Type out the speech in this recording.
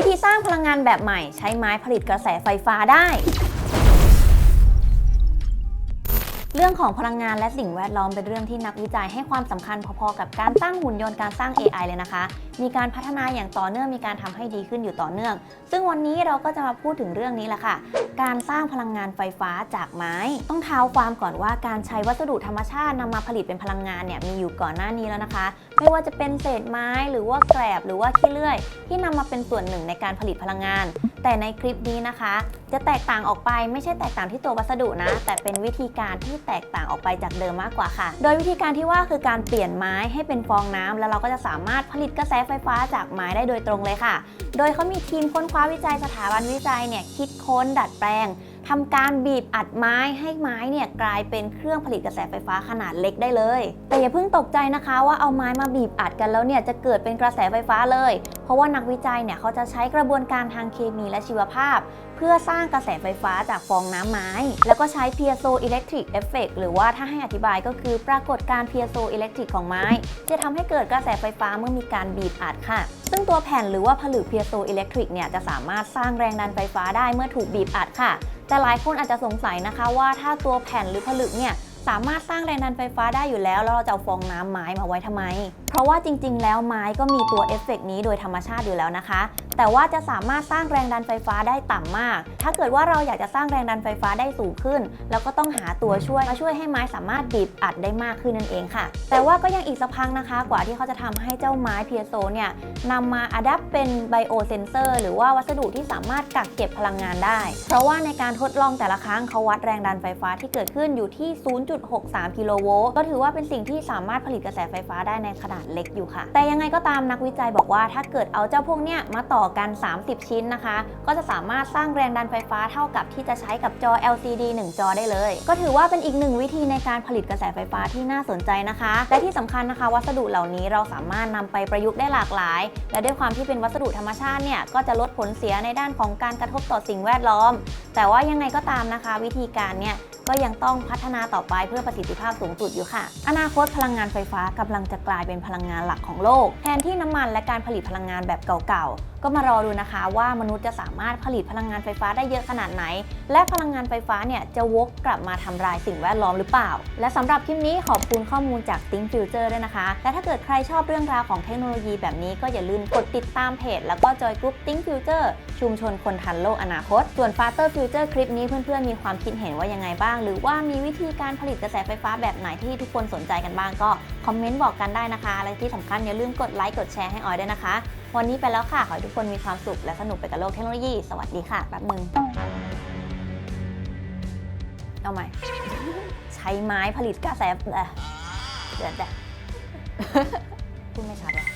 วิธีสร้างพลังงานแบบใหม่ใช้ไม้ผลิตกระแสไฟฟ้าได้ เรื่องของพลังงานและสิ่งแวดล้อมเป็นเรื่องที่นักวิจัยให้ความสำคัญพอๆกับการสร้างหุ่นยนต์การสร้าง AI เลยนะคะ มีการพัฒนาอย่างต่อเนื่องมีการทำให้ดีขึ้นอยู่ต่อเนื่อง ซึ่งวันนี้เราก็จะมาพูดถึงเรื่องนี้แหละค่ะ การสร้างพลังงานไฟฟ้าจากไม้ ต้องเท้าความก่อนว่าการใช้วัสดุธรรมชาตินำมาผลิตเป็นพลังงานเนี่ยมีอยู่ก่อนหน้านี้แล้วนะคะ ไม่ว่าจะเป็นเศษไม้หรือว่าแกลบหรือว่าขี้เลื่อย ที่นำมาเป็นส่วนหนึ่งในการผลิตพลังงาน แต่ในคลิปนี้นะคะ จะแตกต่างออกไปไม่ใช่แตกต่างที่ตัววัสดุนะ แต่เป็นวิธีการที่แตกต่างออกไปจากเดิมมากกว่าค่ะ โดยวิธีการที่ว่าคือการเปลี่ยนไม้ให้เป็นฟองน้ำแล้วเราก็จะสามารถผลิตกระแสไฟฟ้าจากไม้ได้โดยตรงเลยค่ะ โดยเขามีทีมค้นคว้าวิจัยสถาบันวิจัยเนี่ยคิดค้นดัดแปลง ทำการบีบอัดไม้ให้ไม้เนี่ยกลายเป็นเครื่องผลิตกระแสไฟฟ้าขนาดเล็กได้เลย แต่อย่าเพิ่งตกใจนะคะว่าเอาไม้มาบีบอัดกันแล้วเนี่ยจะเกิดเป็นกระแสไฟฟ้าเลย เพราะว่านักวิจัยเนี่ยเขาจะใช้กระบวนการทางเคมีและชีวภาพ เพื่อสร้างกระแสไฟฟ้าจากฟองน้ำไม้ แล้วก็ใช้ piezo electric effect หรือว่าถ้าให้อธิบายก็คือปรากฏการณ์ piezo electric ของไม้ จะทำให้เกิดกระแสไฟฟ้าเมื่อมีการบีบอัดค่ะซึ่งตัวแผ่นหรือว่าผลึก piezo electric เนี่ยจะสามารถสร้างแรงดันไฟฟ้าได้เมื่อถูกบีบอัดค่ะ แต่หลายคนอาจจะสงสัยนะคะว่าถ้าตัวแผ่นหรือผลึกเนี่ยสามารถสร้างแรงดันไฟฟ้าได้อยู่แล้วแล้วเราจะเอาฟองน้ำไม้มาไว้ทำไม เพราะว่าจริงๆ แล้วไม้ก็มีตัวเอฟเฟกต์นี้โดยธรรมชาติอยู่แล้วนะคะ แต่ว่าจะสามารถสร้างแรงดันไฟฟ้าได้ต่ำมาก ถ้าเกิดว่าเราอยากจะสร้างแรงดันไฟฟ้าได้สูงขึ้นแล้วก็ต้องหาตัวช่วยมาช่วยให้ไม้สามารถบีบอัดได้มากขึ้นนั่นเองค่ะ แต่ว่าก็ยังอีกสักพักนะคะ กว่าที่เขาจะทำให้เจ้าไม้เพียโซเนี่ยนำมาอัดแเป็นไบโอเซนเซอร์หรือว่าวัสดุที่สามารถกักเก็บพลังงานได้ เพราะว่าในการทดลองแต่ละครั้งเขาวัดแรงดันไฟฟ้าที่เกิดขึ้นอยู่ที่ 0.63 กิโลโวลต์ก็ถือว่าเป็นสิ่งที่สามารถผลิตกระแสไฟฟ้าได้ในขนาดเล็กอยู่ค่ะ แต่ยังไงก็ตามนักวิจัยบอกว่าถ้าเกิดเอาเจ้าพวกเนี้ยมาต่อกัน 30 ชิ้นนะคะ ก็จะสามารถสร้างแรงดันไฟฟ้าเท่ากับที่จะใช้กับจอ LCD 1 จอได้เลย ก็ถือว่าเป็นอีกหนึ่งวิธีในการผลิตกระแสไฟฟ้าที่น่าสนใจนะคะ และที่สำคัญนะคะ วัสดุเหล่านี้เราสามารถนำไปประยุกต์ได้หลากหลาย และด้วยความที่เป็นวัสดุธรรมชาติเนี่ยก็จะลดผลเสียในด้านของการกระทบต่อสิ่งแวดล้อม แต่ว่ายังไงก็ตามนะคะ วิธีการเนี่ย ก็ยังต้องพัฒนาต่อไปเพื่อประสิทธิภาพสูงสุดอยู่ค่ะ อนาคตพลังงานไฟฟ้ากำลังจะกลายเป็นพลังงานหลักของโลก แทนที่น้ำมันและการผลิตพลังงานแบบเก่าๆ ก็มารอดูนะคะว่ามนุษย์จะสามารถผลิตพลังงานไฟฟ้าได้เยอะขนาดไหน และพลังงานไฟฟ้าเนี่ยจะวกกลับมาทำลายสิ่งแวดล้อมหรือเปล่า และสำหรับคลิปนี้ขอบคุณข้อมูลจาก Think Future ด้วยนะคะ และถ้าเกิดใครชอบเรื่องราวของเทคโนโลยีแบบนี้ก็อย่าลืมกดติดตามเพจแล้วก็จอยกรุ๊ป Think Future ชุมชนคนทันโลกอนาคต ส่วน Faster Future คลิปนี้เพื่อนๆ มีความคิดเห็นว่ายังไงบ้าง หรือว่ามีวิธีการผลิตกระแสไฟฟ้าแบบไหนที่ทุกคนสนใจกันบ้างก็คอมเมนต์บอกกันได้นะคะ และที่สำคัญอย่าลืมกดไลค์กดแชร์ให้ออยด้วยนะคะ วันนี้ไปแล้วค่ะ ขอให้ทุกคนมีความสุขและสนุกไปกับโลกเทคโนโลยี สวัสดีค่ะแป๊บมึงเอาใหม่ใช้ไม้ผลิตกระแสเอ่อดี๋ยวเดี๋ยวพูดไม่ชัดว่ะ